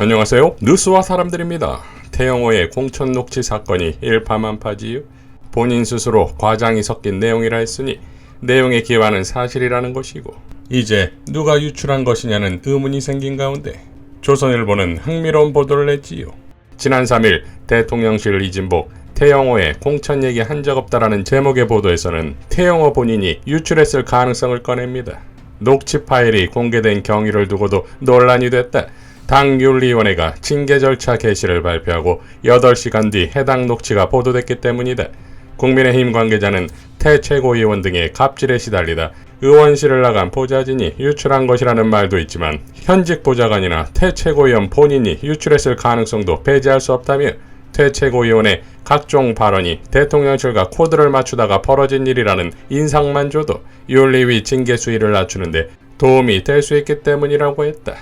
안녕하세요. 뉴스와 사람들입니다. 태영호의 공천 녹취 사건이 일파만파지요. 본인 스스로 과장이 섞인 내용이라 했으니 내용의 기반은 사실이라는 것이고 이제 누가 유출한 것이냐는 의문이 생긴 가운데 조선일보는 흥미로운 보도를 했지요. 지난 3일 대통령실 이진복 태영호의 공천 얘기 한 적 없다라는 제목의 보도에서는 태영호 본인이 유출했을 가능성을 꺼냅니다. 녹취 파일이 공개된 경위를 두고도 논란이 됐다. 당 윤리위원회가 징계 절차 개시를 발표하고 8시간 뒤 해당 녹취가 보도됐기 때문이다. 국민의힘 관계자는 태 최고위원 등의 갑질에 시달리다 의원실을 나간 보좌진이 유출한 것이라는 말도 있지만 현직 보좌관이나 태 최고위원 본인이 유출했을 가능성도 배제할 수 없다며 태 최고위원의 각종 발언이 대통령실과 코드를 맞추다가 벌어진 일이라는 인상만 줘도 윤리위 징계 수위를 낮추는데 도움이 될 수 있기 때문이라고 했다.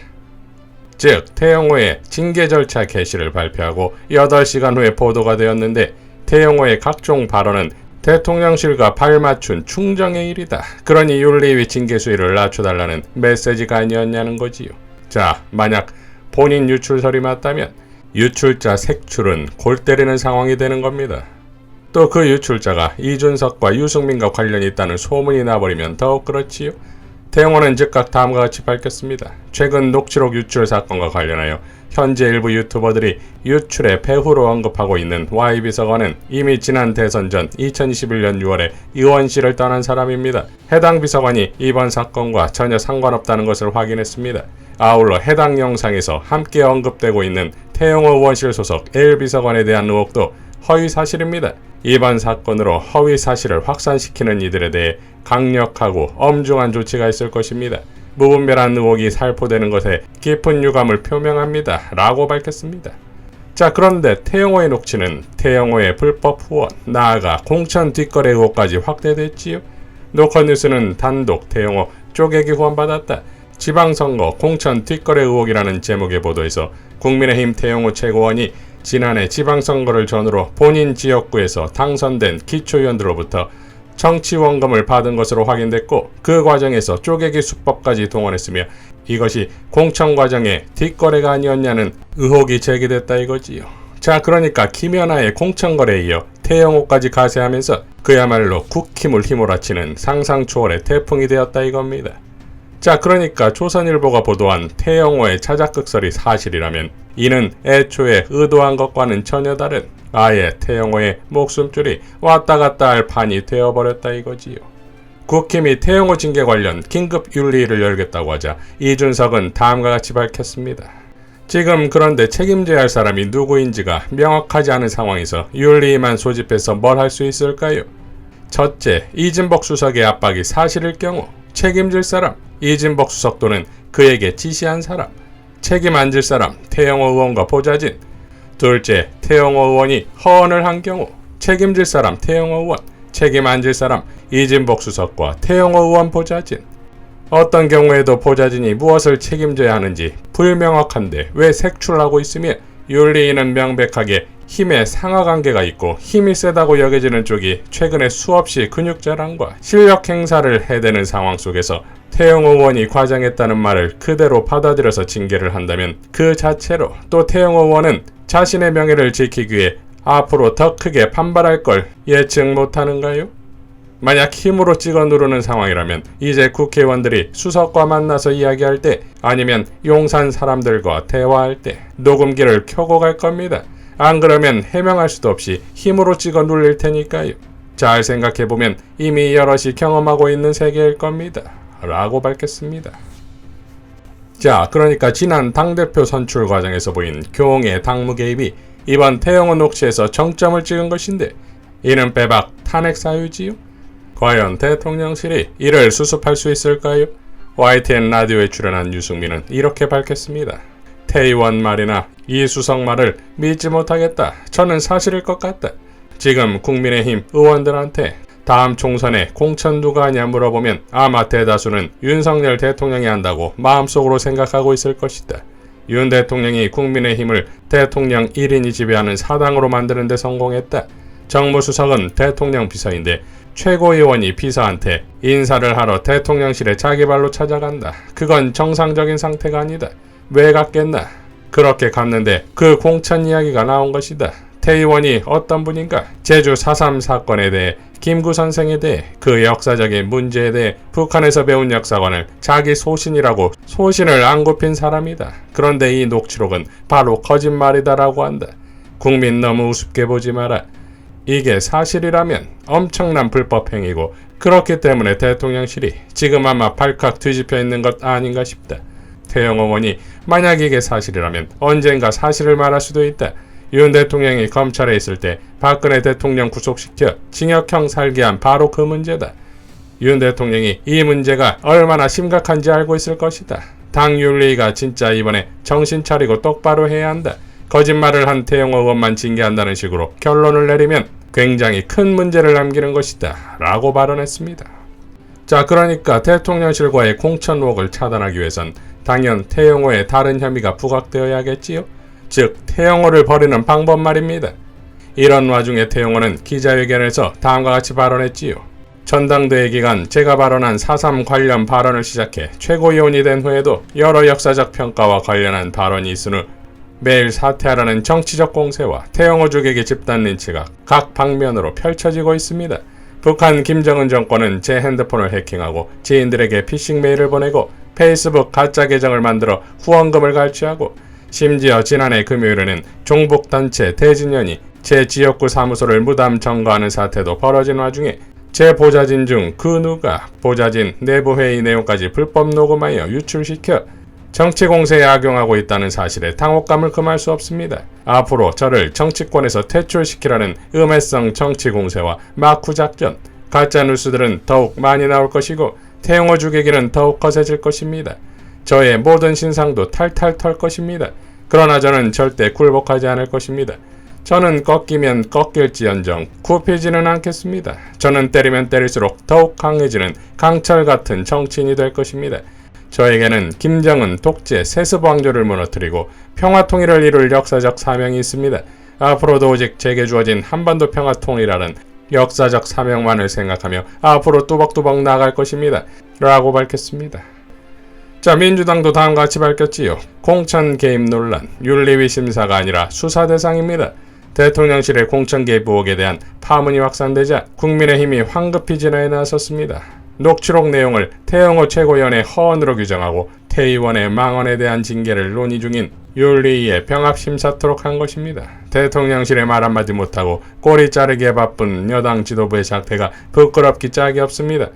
즉 태영호의 징계 절차 개시를 발표하고 8시간 후에 보도가 되었는데 태영호의 각종 발언은 대통령실과 발맞춘 충정의 일이다. 그러니 윤리위 징계 수위를 낮춰달라는 메시지가 아니었냐는 거지요. 자, 만약 본인 유출설이 맞다면 유출자 색출은 골 때리는 상황이 되는 겁니다. 또 그 유출자가 이준석과 유승민과 관련이 있다는 소문이 나버리면 더욱 그렇지요. 태영호는 즉각 다음과 같이 밝혔습니다. 최근 녹취록 유출 사건과 관련하여 현재 일부 유튜버들이 유출의 배후로 언급하고 있는 Y 비서관은 이미 지난 대선 전 2021년 6월에 의원실을 떠난 사람입니다. 해당 비서관이 이번 사건과 전혀 상관없다는 것을 확인했습니다. 아울러 해당 영상에서 함께 언급되고 있는 태영호 의원실 소속 L 비서관에 대한 의혹도 허위 사실입니다. 이번 사건으로 허위 사실을 확산시키는 이들에 대해 강력하고 엄중한 조치가 있을 것입니다. 무분별한 의혹이 살포되는 것에 깊은 유감을 표명합니다. 라고 밝혔습니다. 자 그런데 태영호의 녹취는 태영호의 불법 후원, 나아가 공천 뒷거래 의혹까지 확대됐지요. 노컷뉴스는 단독 태영호 쪼개기 후원받았다. 지방선거 공천 뒷거래 의혹이라는 제목의 보도에서 국민의힘 태영호 최고원이 지난해 지방선거를 전후로 본인 지역구에서 당선된 기초의원들로부터 정치 원금을 받은 것으로 확인됐고 그 과정에서 쪼개기 수법까지 동원했으며 이것이 공천 과정에 뒷거래가 아니었냐는 의혹이 제기됐다 이거지요. 자 그러니까 김연아의 공천거래에 이어 태영호까지 가세하면서 그야말로 국힘을 휘몰아치는 상상 초월의 태풍이 되었다 이겁니다. 자, 그러니까 조선일보가 보도한 태영호의 차작극설이 사실이라면 이는 애초에 의도한 것과는 전혀 다른 아예 태영호의 목숨줄이 왔다 갔다 할 판이 되어버렸다 이거지요. 국힘이 태영호 징계 관련 긴급 윤리를 열겠다고 하자 이준석은 다음과 같이 밝혔습니다. 지금 그런데 책임져야 할 사람이 누구인지가 명확하지 않은 상황에서 윤리만 소집해서 뭘 할 수 있을까요? 첫째, 이진복 수석의 압박이 사실일 경우 책임질 사람, 이진복 수석 또는 그에게 지시한 사람, 책임 안 질 사람, 태영호 의원과 보좌진. 둘째, 태영호 의원이 허언을 한 경우 책임질 사람, 태영호 의원, 책임 안 질 사람, 이진복 수석과 태영호 의원 보좌진. 어떤 경우에도 보좌진이 무엇을 책임져야 하는지 불명확한데 왜 색출하고 있으며 윤리인은 명백하게 힘의 상하 관계가 있고 힘이 세다고 여겨지는 쪽이 최근에 수없이 근육 자랑과 실력 행사를 해대는 상황 속에서 태영 의원이 과장했다는 말을 그대로 받아들여서 징계를 한다면 그 자체로 또 태영 의원은 자신의 명예를 지키기 위해 앞으로 더 크게 반발할 걸 예측 못하는가요? 만약 힘으로 찍어 누르는 상황이라면 이제 국회의원들이 수석과 만나서 이야기할 때 아니면 용산 사람들과 대화할 때 녹음기를 켜고 갈 겁니다. 안 그러면 해명할 수도 없이 힘으로 찍어 눌릴 테니까요. 잘 생각해보면 이미 여럿이 경험하고 있는 세계일 겁니다. 라고 밝혔습니다. 자, 그러니까 지난 당대표 선출 과정에서 보인 교홍의 당무 개입이 이번 태영호 녹취에서 정점을 찍은 것인데 이는 빼박 탄핵 사유지요? 과연 대통령실이 이를 수습할 수 있을까요? YTN 라디오에 출연한 유승민은 이렇게 밝혔습니다. 태의원 말이나 이수석 말을 믿지 못하겠다. 저는 사실일 것 같다. 지금 국민의힘 의원들한테 다음 총선에 공천 누가 하냐 물어보면 아마 대다수는 윤석열 대통령이 한다고 마음속으로 생각하고 있을 것이다. 윤 대통령이 국민의힘을 대통령 1인이 지배하는 사당으로 만드는 데 성공했다. 정무수석은 대통령 비서인데 최고위원이 비서한테 인사를 하러 대통령실에 자기 발로 찾아간다. 그건 정상적인 상태가 아니다. 왜 갔겠나? 그렇게 갔는데 그 공천 이야기가 나온 것이다. 태의원이 어떤 분인가? 제주 4.3 사건에 대해 김구 선생에 대해 그 역사적인 문제에 대해 북한에서 배운 역사관을 자기 소신이라고 소신을 안 굽힌 사람이다. 그런데 이 녹취록은 바로 거짓말이다라고 한다. 국민 너무 우습게 보지 마라. 이게 사실이라면 엄청난 불법 행위고 그렇기 때문에 대통령실이 지금 아마 발칵 뒤집혀 있는 것 아닌가 싶다. 태영 어머니 만약 이게 사실이라면 언젠가 사실을 말할 수도 있다. 윤 대통령이 검찰에 있을 때 박근혜 대통령 구속시켜 징역형 살게 한 바로 그 문제다. 윤 대통령이 이 문제가 얼마나 심각한지 알고 있을 것이다. 당 윤리가 진짜 이번에 정신 차리고 똑바로 해야 한다. 거짓말을 한 태영 의원만 징계한다는 식으로 결론을 내리면 굉장히 큰 문제를 남기는 것이다. 라고 발언했습니다. 자, 그러니까 대통령실과의 공천 의혹을 차단하기 위해선 당연 태영호의 다른 혐의가 부각되어야겠지요. 즉, 태영호를 버리는 방법 말입니다. 이런 와중에 태영호는 기자회견에서 다음과 같이 발언했지요. 전당대회 기간 제가 발언한 4.3 관련 발언을 시작해 최고위원이 된 후에도 여러 역사적 평가와 관련한 발언이 있은 후 매일 사퇴하라는 정치적 공세와 태영호 주객의 집단 린치가 각 방면으로 펼쳐지고 있습니다. 북한 김정은 정권은 제 핸드폰을 해킹하고 지인들에게 피싱 메일을 보내고 페이스북 가짜 계정을 만들어 후원금을 갈취하고 심지어 지난해 금요일에는 종북단체 대진연이 제 지역구 사무소를 무담 점거하는 사태도 벌어진 와중에 제 보좌진 중 그 누가 보좌진 내부 회의 내용까지 불법 녹음하여 유출시켜 정치 공세에 악용하고 있다는 사실에 당혹감을 금할 수 없습니다. 앞으로 저를 정치권에서 퇴출시키라는 음해성 정치 공세와 마쿠 작전, 가짜 뉴스들은 더욱 많이 나올 것이고 태영호 주객기는 더욱 거세질 것입니다. 저의 모든 신상도 탈탈 털 것입니다. 그러나 저는 절대 굴복하지 않을 것입니다. 저는 꺾이면 꺾일지언정 굽히지는 않겠습니다. 저는 때리면 때릴수록 더욱 강해지는 강철 같은 정치인이 될 것입니다. 저에게는 김정은 독재 세습 왕조를 무너뜨리고 평화 통일을 이룰 역사적 사명이 있습니다. 앞으로도 오직 제게 주어진 한반도 평화 통일이라는 역사적 사명만을 생각하며 앞으로 뚜벅뚜벅 나갈 것입니다. 라고 밝혔습니다. 자, 민주당도 다음과 같이 밝혔지요. 공천 개입 논란, 윤리위 심사가 아니라 수사 대상입니다. 대통령실의 공천 개입 의혹에 대한 파문이 확산되자 국민의힘이 황급히 진화에 나섰습니다. 녹취록 내용을 태영호 최고위원의 허언으로 규정하고 태 의원의 망언에 대한 징계를 논의 중인 윤리위에 병합심사토록 한 것입니다. 대통령실에 말 한마디 못하고 꼬리 자르기에 바쁜 여당 지도부의 작태가 부끄럽기 짝이 없습니다.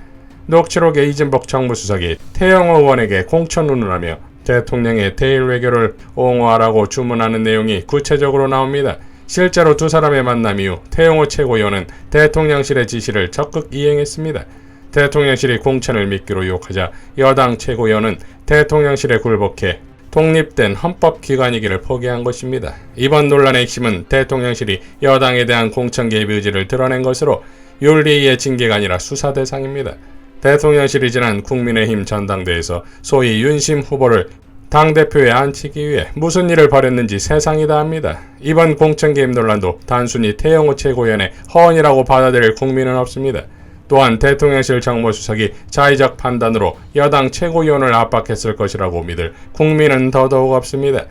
녹취록 에 이진복 정무수석이 태영호 의원에게 공천 운운하며 대통령의 대일 외교를 옹호하라고 주문하는 내용이 구체적으로 나옵니다. 실제로 두 사람의 만남 이후 태영호 최고위원은 대통령실의 지시를 적극 이행했습니다. 대통령실이 공천을 미끼로 유혹하자 여당 최고위원은 대통령실에 굴복해 독립된 헌법기관이기를 포기한 것입니다. 이번 논란의 핵심은 대통령실이 여당에 대한 공천 개입 의지를 드러낸 것으로 윤리의 징계가 아니라 수사 대상입니다. 대통령실이 지난 국민의힘 전당대회에서 소위 윤심 후보를 당대표에 앉히기 위해 무슨 일을 벌였는지 세상이 다 압니다. 이번 공천 개입 논란도 단순히 태영호 최고위원의 허언이라고 받아들일 국민은 없습니다. 또한 대통령실 정무수석이 자의적 판단으로 여당 최고위원을 압박했을 것이라고 믿을 국민은 더더욱 없습니다.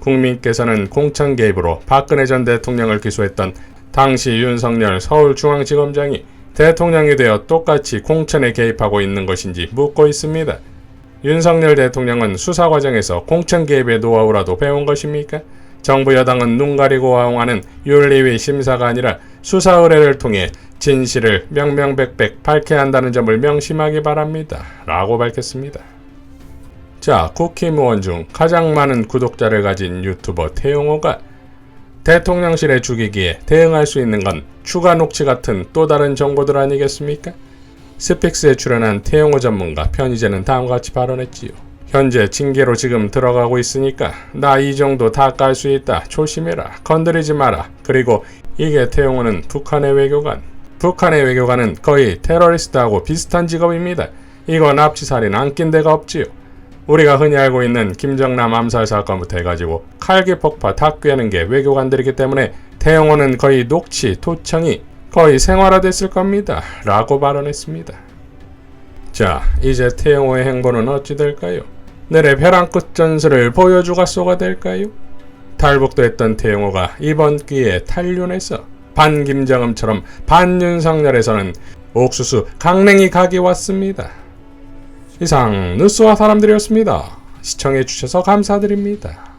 국민께서는 공천 개입으로 박근혜 전 대통령을 기소했던 당시 윤석열 서울중앙지검장이 대통령이 되어 똑같이 공천에 개입하고 있는 것인지 묻고 있습니다. 윤석열 대통령은 수사 과정에서 공천 개입의 노하우라도 배운 것입니까? 정부 여당은 눈 가리고 화옹하는 윤리위 심사가 아니라 수사 의뢰를 통해 진실을 명명백백 밝혀야 한다는 점을 명심하기 바랍니다. 라고 밝혔습니다. 자, 국힘의원 중 가장 많은 구독자를 가진 유튜버 태용호가 대통령실에 죽이기에 대응할 수 있는 건 추가 녹취 같은 또 다른 정보들 아니겠습니까? 스픽스에 출연한 태용호 전문가 편의재는 다음과 같이 발언했지요. 현재 징계로 지금 들어가고 있으니까 나 이 정도 다 깔 수 있다. 조심해라. 건드리지 마라. 그리고 이게 태용호는 북한의 외교관. 북한의 외교관은 거의 테러리스트하고 비슷한 직업입니다. 이건 납치살인 안 낀 데가 없지요. 우리가 흔히 알고 있는 김정남 암살 사건부터 해가지고 칼기 폭파 다 꿰는 게 외교관들이기 때문에 태용호는 거의 녹취, 도청이 거의 생활화됐을 겁니다. 라고 발언했습니다. 자, 이제 태용호의 행보는 어찌 될까요? 내래 벼랑 끝 전술을 보여주가 쏘가 될까요? 탈북도 태영호가 이번 기회에 탈륜해서 반김정음처럼 반윤석열에서는 옥수수 강냉이 각이 왔습니다. 이상 뉴스와 사람들이었습니다. 시청해주셔서 감사드립니다.